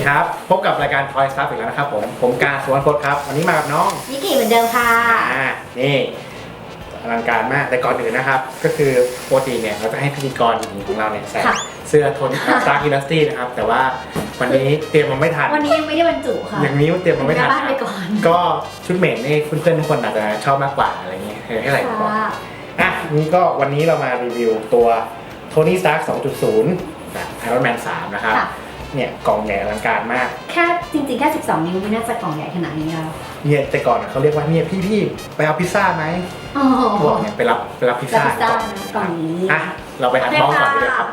ดีครับ พบกับรายการ Toy Stuff อีกแล้วนะครับผม ผมการสวนพจน์ครับ วันนี้มากับน้อง นิกกี้เหมือนเดิมค่ะ อ่า นี่อลังการมาก แต่ก่อนอื่นนะครับ ก็คือปกติเนี่ยเราจะให้พิธีกรหญิงของเราเนี่ยใส่ค่ะ เสื้อโทน Stark Industry นะครับ แต่ว่าวันนี้เตรียมมาไม่ทัน วันนี้ยังไม่ได้บรรจุค่ะอย่างนี้เตรียมมาไม่ทันกลับบ้านไปก่อนก็ชุดเมดนี่เพื่อนๆทุกคนอาจจะชอบมากกว่าอะไรเงี้ยให้ใส่ก่อน ค่ะอะนี่ก็วันนี้เรามารีวิวตัว Tony Stark 2.0แบบ Iron Man 3 นะครับ ค่ะ เนี่ยกล่องใหญ่อลังการมาก แค่จริงๆแค่ 12 นิ้วไม่น่าจะกล่องใหญ่ขนาดนี้แล้ว เนี่ยแต่ก่อนเขาเรียกว่าเนี่ยพี่ๆไปเอาพิซซ่าไหมโอ้โหบอกเนี่ยไปรับไปรับพิซแล้วซ่าพิซซ่าก่อนนะกล่องนี้ อะเราไปอัดน้องก่อนเลยครับ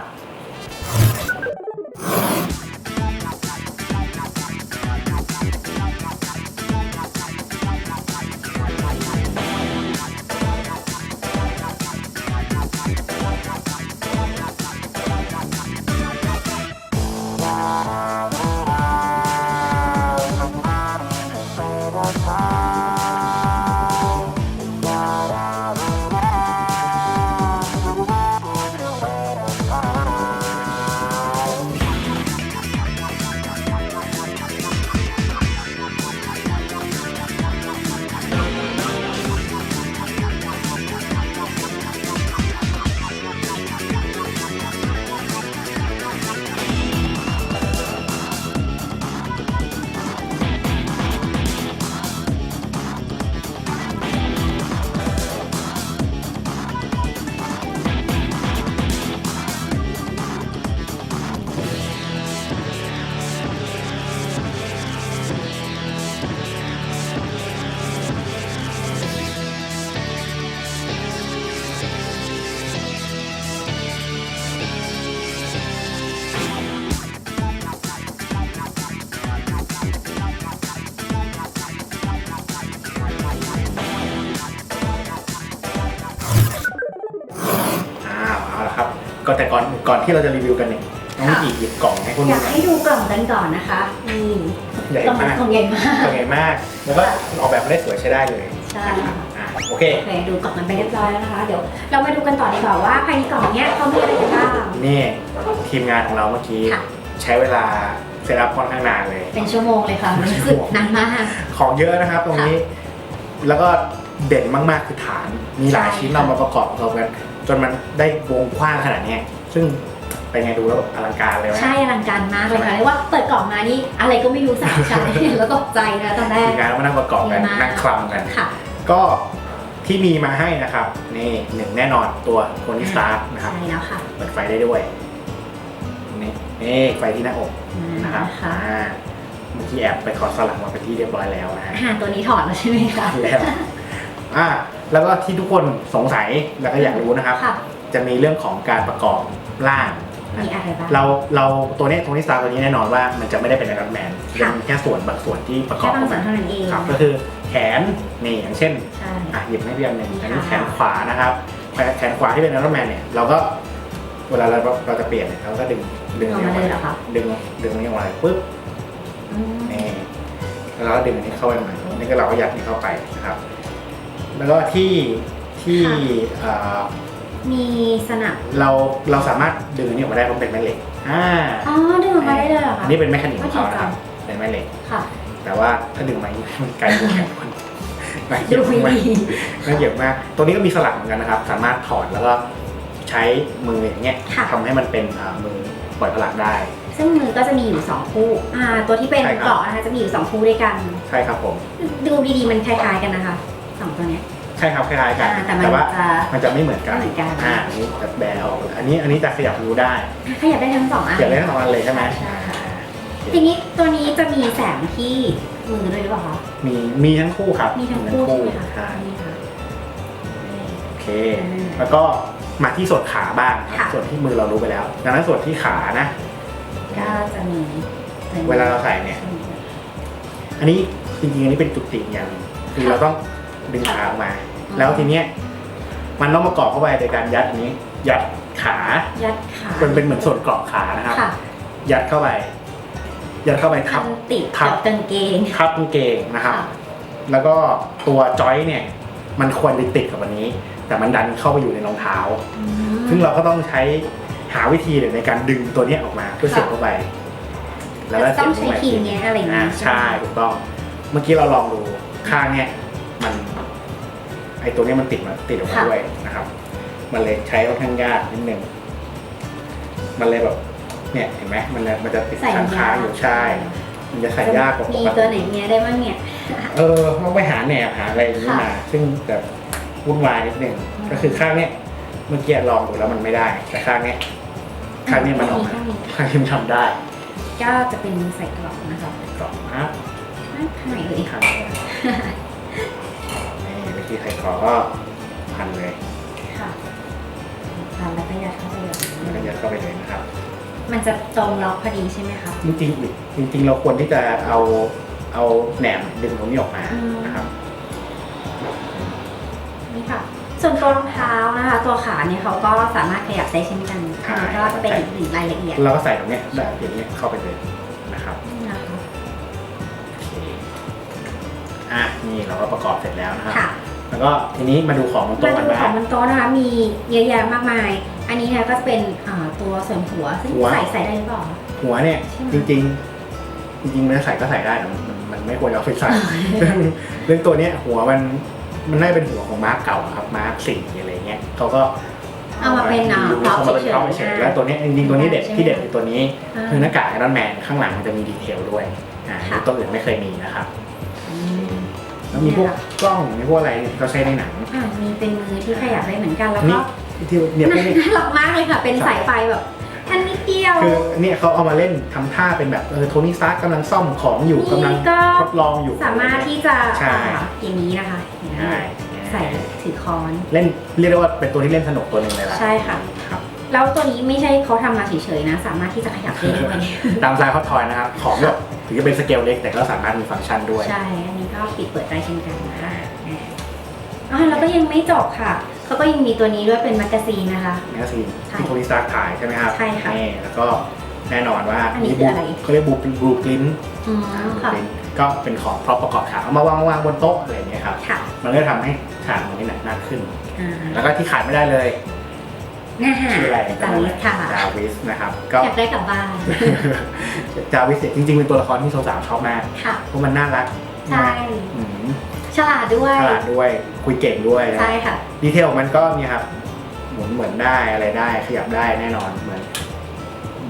ก่อนก่อนที่เราจะรีวิวกันเนี่ยน้องอีหยิบกล่องให้คนอดูยากหน่อยให้ดูกล่องกันก่อนนะคะนี่ใหญ่กล่องมากกล่องใหญ่มาก กล่องใหญ่มาก แล้วก็ออกแบบมาได้สวยใช้ได้เลยใช่ นะครับอะโอเค โอเคดูกล่องกันไปเรียบร้อยแล้วนะคะ เดี๋ยวเรามาดูกันต่อดีกว่าว่าภายในกล่องเนี้ยเขามีอะไรกันบ้าง นี่ทีมงานของเราเมื่อกี้ ค่ะ ใช้เวลาเซตอัพค่อนข้างนานเลย เป็นชั่วโมงเลยค่ะรู้สึกนานมาก ของเยอะนะครับตรงนี้ แล้วก็เด่นมากๆคือฐาน มีหลายใช่ชิ้นเรามาประกอบประกอบกัน จนมันได้วงกว้างขนาดเนี้ย ซึ่งเป็นไงดูแล้วอลังการเลยไหม ใช่อลังการมากเลยค่ะเรียกว่าเปิดกล่องมานี่อะไรก็ไม่รู้สามชั้น แล้วตกใจนะตอนแรทีกมงานเรามานั่งประกอบกันดีมากนั่งคลำกัน ค่ะ ก็ที่มีมาให้นะครับ นี่หนึ่งแน่นอนตัวโทนี่สตาร์นะครับใช่แล้วค่ะเปิดไฟได้ด้วยนี่นี่ไฟที่หน้าอกนะครับนะคะอ่าเมื่อกี้แอบไปถอดสลักมาเป็นที่เรียบร้อยแล้วนะฮะอาหารตัวนี้ถอดแล้วใช่ไหมคะแล้วอ่าแล้วก็ที่ทุกคนสงสัยแล้วก็อยากรู้นะครับค่ะ จะมีเรื่องของการประกอบร่างมีอะไรบ้าง เราเราตัวเนี้โทนี่สตาร์ตัวนี้แน่นอนว่ามันจะไม่ได้เป็นไอรอนแมนค่ะเป็นแค่ส่วนบางส่วนที่ประกแค่อบบางส่วนเท่านั้นเองครับก็คือแขนนี่อย่างเช่นใช่ อะหยิบให้พี่อันหนึ่งนี่อันนี้ค่ะแขนขวานะครับแขนแขนขวาที่เป็นไอรอนแมนเนี่ยเราก็เวลาเราเราจะเปลี่ยนเนี่ยเราก็ดึงดึงออกมาเลยเหรอคะ ดึงดึงอันนี้ออกมาปุ๊บ อืมนี่แล้วเราก็ดึงอันนี้เข้าไปใหม่นี่ก็เราก็ยัดนี่เข้าไปนะครับ แล้วก็ที่ที่เอ่อ มีสนับเราเราสามารถดึงอันนี้ออกมาได้เพราะเป็นแม่เหล็กอ่าอ๋อดึงออกมาได้เลยเหรออัคะนนี้เป็นแมคานิกของเขานะครับเป็นแม่เหล็กค่ะ แต่ว่าถ้าดึงมาอย่างนี้มันไกลตัวแขนคนน่าเกลีดูยดไม่มากดีน่าเกลียดมาก ตัวนี้ก็มีสลักเหมือนกันนะครับ สามารถถอดแล้วก็ใช้มืออย่างเงี้ยค่ะทำให้มันเป็นอ่ามือปล่อยพลังได้ ซึ่งมือก็จะมีอยู่สองคู่อ่าตัวที่เป็นใช่ครับเกราะนะคะจะมีอยู่สองคู่ด้วยกัน ใช่ครับผม ดูดีๆมันคล้ายๆกันนะคะสองตัวเนี้ย ใช่ครับคล้ายๆกันอ่าแต่มันว่าจะมันจะไม่เหมือนกันไม่เหมือนกัน อ่าอันนี้จะแบร์ออกอันนี้อันนี้จะขยับรู้ได้ขยับได้ทั้งสองอันเกี่ยวได้ทั้งสองอันเลยใช่ไหมใช่ค่ะอ่าทีนี้ตัวนี้จะมีแสงที่มือด้วยหรือเปล่าคะ มีมีทั้งคู่ครับมีทั้งคู่ใช่ไหมคะใช่นี่ค่ะ โอเคอืมแล้วก็มาที่ส่วนขาบ้างครับค่ะ ส่วนที่มือเรารู้ไปแล้วดังนั้นส่วนที่ขานะ ก็จะมีเวลาเราใส่เนี่ย อันนี้จริงๆอันนี้เป็นจุดติอย่างหนึ่งคือเราต้อง ดึงขาออกมา แล้วทีเนี้ยมันต้องประกอบเข้าไปโดยการยัดอันนี้ ยัดขายัดขาเป็นเป็นเหมือนส่วนเกราะขานะครับ ค่ะยัดเข้าไป ยัดเข้าไปทับ มันติดทับ กับกางเกง ทับกางเกงนะครับ ค่ะ แล้วก็ตัวจอยเนี่ย มันควรจะติดกับอันนี้ แต่มันดันเข้าไปอยู่ในรองเท้า อืม ซึ่งเราก็ต้องใช้หาวิธีในการดึงตัวเนี้ยออกมาเพื่อเสียบเข้าไปแล้วก็ต้องเสียบใช้เข้าไปพินเนี้ยอะไรอย่างอ่าเงี้ยใช่ถูกต้อง เมื่อกี้เราลองดูข้างเนี่ยมันไอตัวเนี้ยมันติดมาติดออกมาด้วยนะครับ มันเลยใช้ค่อนข้างยากนิดนึงมันเลยแบบเนี่ยเห็นไหมมันเลยมันจะติดใส่ค้างยาค้างๆอยู่ใช่มันจะใส่ยากกว่าปมีกตัวติไหนเนี้ยได้บ้างเนี่ยเออต้องไปหาแหนบหาอะไรอย่างนี้ค่ะมาซึ่งแบบวุ่นวายนิดนึงอืมก็คือข้างเนี้ยเมื่อกี้ลองดูแล้วมันไม่ได้ แต่ข้างเนี้ยข้างเนี้ยมันออกมาข้างนี้ข้างที่มันทำได้ ก็จะเป็นใส่กล่องนะคะกล่องครับข้างไหนเลยข้า งเนี้ยนี่วิธีไขคอก็พันเลยค่ะทำแล้วก็ยัดเข้าไปแบบแล้วก็นี้ยัดเข้าไปเลยนะครับ มันจะตรงล็อกพอดีใช่ไหมคะจริงๆอีกจริง ๆ เราควรที่จะเอาเอาแหนมดึงตรงนี้ออกมานะครับนี่ค่ะ ส่วนตัวรองเท้านะคะ ตัวขาเนี่ยเขาก็สามารถขยับได้เช่นกันใช่อันนี้ก็จะเป็นอีกหนึ่งรายละเอียด เราก็ใส่ตรงเนี้ยแบบอย่างเนี้ยเข้าไปเลยนะครับนี่นะคะโอเคอะนี่เราก็ประกอบเสร็จแล้วนะครับค่ะ แล้วก็ทีนี้มาดูของบนมาโต๊ะกันดูขบ้าองง บนโต๊ะนะคะ มีเยอะแยะมากมาย อันนี้นะคะก็จะเป็นอ่าตัวส่วนหัวซึ่งหัว ใส่ใส่ได้หรือเปล่า หัวเนี่ยใช่ไหม จริงๆ จริงๆมันใส่ก็ใส่ได้แต่มันมันมันไม่ควรเอาไปใส่เรื่องเรื่องตัวเนี้ยหัวมันมันน่าจะเป็นหัวของมาร์กเก่าอะครับมาร์กสี่อะไรเงี้ยเขาก็เอามาเป็นอ่าเอามาเป็นพร็ท็ออปปเฉเฉยยๆๆ แล้วตัวเนี้ยจริงๆตัวนี้เด็ดใช่ไหม ที่เด็ดคือตัวนี้อ่าคือหน้ากากไอรอนแมนข้างหลังมันจะมีดีเทลด้วยอ่าค่ะ ตัวอื่นไม่เคยมีนะครับอืม แล้วมีพวกกล้องมีพวกอะไรที่เขาใช้ในหนัง อ่ามีเป็นมือที่ขยับได้เหมือนกันแล้วนี่ก็ที่เนี่ยพวกนี้ น่ารักมากเลยค่ะ เป็นสายไฟแบบอันนิดเดียว คือเนี่ยเขาเอามาเล่นทำท่าเป็นแบบเออโทนี่ซาร์กำลังซ่อมของอยู่กำลังนี่ก็ ทดลองอยู่ สามารถที่จะใช่ อ่าอย่างนี้นะคะอย่างนี้ใช่ใส่ถือค้อน เล่นเรียกได้ว่าเป็นตัวที่เล่นสนุกตัวหนึ่งเลยล่ะใช่ค่ะ ครับแล้วตัวนี้ไม่ใช่เขาทำมาเฉยๆนะ สามารถที่จะขยับได้ด้วย ตามสไตล์ฮอตทอยนะครับของแบบ ถึงจะเป็นสเกลเล็กแต่ก็สามารถมีฟังก์ชันด้วย ใช่ อันนี้ก็ปิดเปิดได้เช่นกันนะคะอ่าแล้วก็ยังไม่จบค่ะ เขาก็ยังมีตัวนี้ด้วยเป็นแมกกาซีนนะคะ แมกกาซีนใช่ที่โทนี่ซาร์กถ่ายใช่ไหมครับใช่ค่ะนี่แล้วก็แน่นอนว่าอันนี้บูคืออะไรเขาเรียกบูบลูกลิ้นอืมค่ะก็เป็นของพร็อพประกอบฉากเอามาวางวางบนโต๊ะอะไรอย่างเงี้ยครับค่ะมันก็ทำให้ฉากมันนี้หนักมากขึ้นอ่าแล้วก็ที่ขาดไม่ได้เลยหน้าหา ชื่ออะไรจาวิสค่ะจาวิสนะครับ ก็อยากได้กลับบ้านจาวิสเนี่ยจริงๆเป็นตัวละครที่สาวๆชอบมากค่ะเพราะมันน่ารักใช่อืมฉลาดด้วยฉลาดด้วยคุยเก่งด้วยนะใช่ค่ะดีเทลของมันก็เนี่ยครับหมุนเหมือนได้อะไรได้ขยับได้แน่นอนเหมือน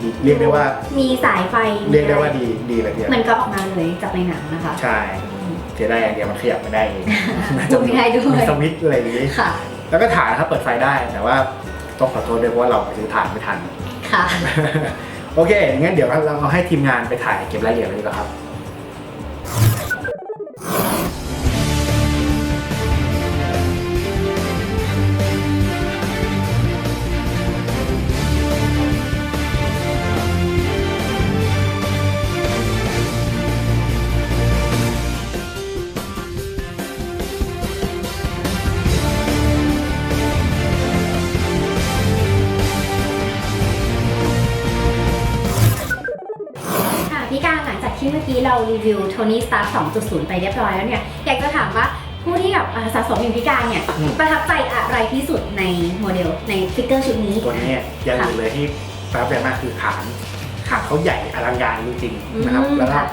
ดีเรียกได้ว่ามีสายไฟเรียกได้ว่าดีดีเลยทีเดียวเหมือนก็ออกมาเลยจากในหนังนะคะ ใช่อืมเสียได้อย่างเดียวมันขยับไม่ได้เองดูไม่ได้ด้วยมีสวิตช์อะไรอย่างนี้ค่ะแล้วก็ถ่านนะครับเปิดไฟได้แต่ว่า ต้องขอโทษด้วยเพราะว่าเราไปซื้อถ่านไม่ทัน ค่ะ โอเคงั้นเดี๋ยวเราเอาให้ทีมงานไปถ่ายเก็บรายละเอียดเลยดีกว่าครับ ที่เมื่อกี้เรารีวิว Tony Stark 2.0 ไปเรียบร้อยแล้วเนี่ย อยากจะถามว่าผู้ที่แบบอ่าสะสมอย่างพี่การเนี่ย อืม ประทับใจอะไรที่สุดในโมเดลในฟิกเกอร์ชุดนี้ ตัวนี้อย่างอื่นเลยที่ประทับใจมากคือฐานฐานเขาใหญ่อลังการจริงๆนะครับ อืมแล้วก็ค่ะ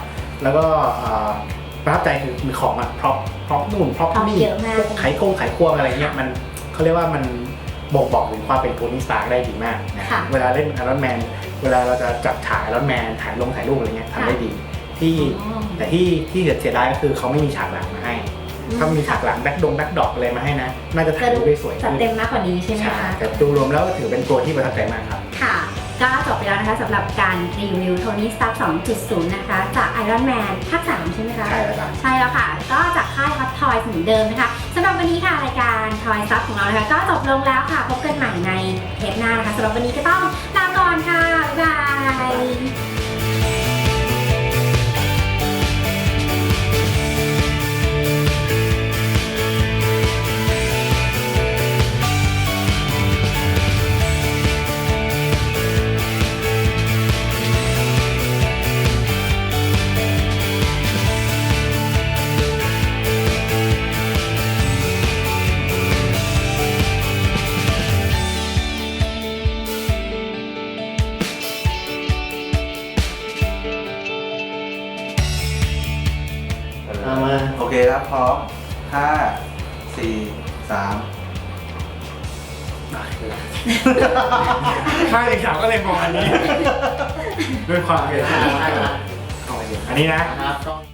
แล้วก็เอ่อประทับใจคือมีของอะพร็อพพร็อพนู่นพร็อพพร็อพนี่เยอะมาก พวกไขโคงไขควงอะไรเงี้ยมันเขาเรียกว่ามันบ่งบอกถึงความเป็นโทนี่สตาร์ได้ดีมากนะค่ะเวลาเล่นไอรอนแมนเวลาเราจะจับฉายไอรอนแมนถ่ายลงถ่ายรูปอะไรเงี้ยทำได้ดี ที่อ๋อแต่ที่ที่เสียดายก็คือเขาไม่มีฉากหลังมาให้ถ้ามีฉากหลังแบ็คดงแบ็คดอกอะไรมาให้นะ น่าจะถ่ายรูปได้สวยจัดขึ้นเต็มมากกว่านี้ใช่ไหมใช่คะแต่ดูรวมแล้วถือเป็นตัวที่ประทับใจมากครับ ค่ะ ก็จบไปแล้วนะคะสำหรับการรีวิว Tony Stark 2.0 นะคะ จาก Iron Man ภาค 3 ใช่ไหมคะ ใช่แล้วครับใช่แล้วค่ะ ก็จากค่าย Hot Toys เหมือนเดิมนะคะสำหรับวันนี้ค่ะ รายการ Toy Stuff ของเรานะคะ ก็จบลงแล้วค่ะ พบกันใหม่ในเทปหน้านะคะสำหรับวันนี้ก็ต้องลาก่อนค่ะ บ๊ายบาย เคครับพร้อมห้าสี่สามข้างอีกสามก็เลยมองอันนี้ ด้วยความเกลียดชังอันนี้นะ ครับต้อง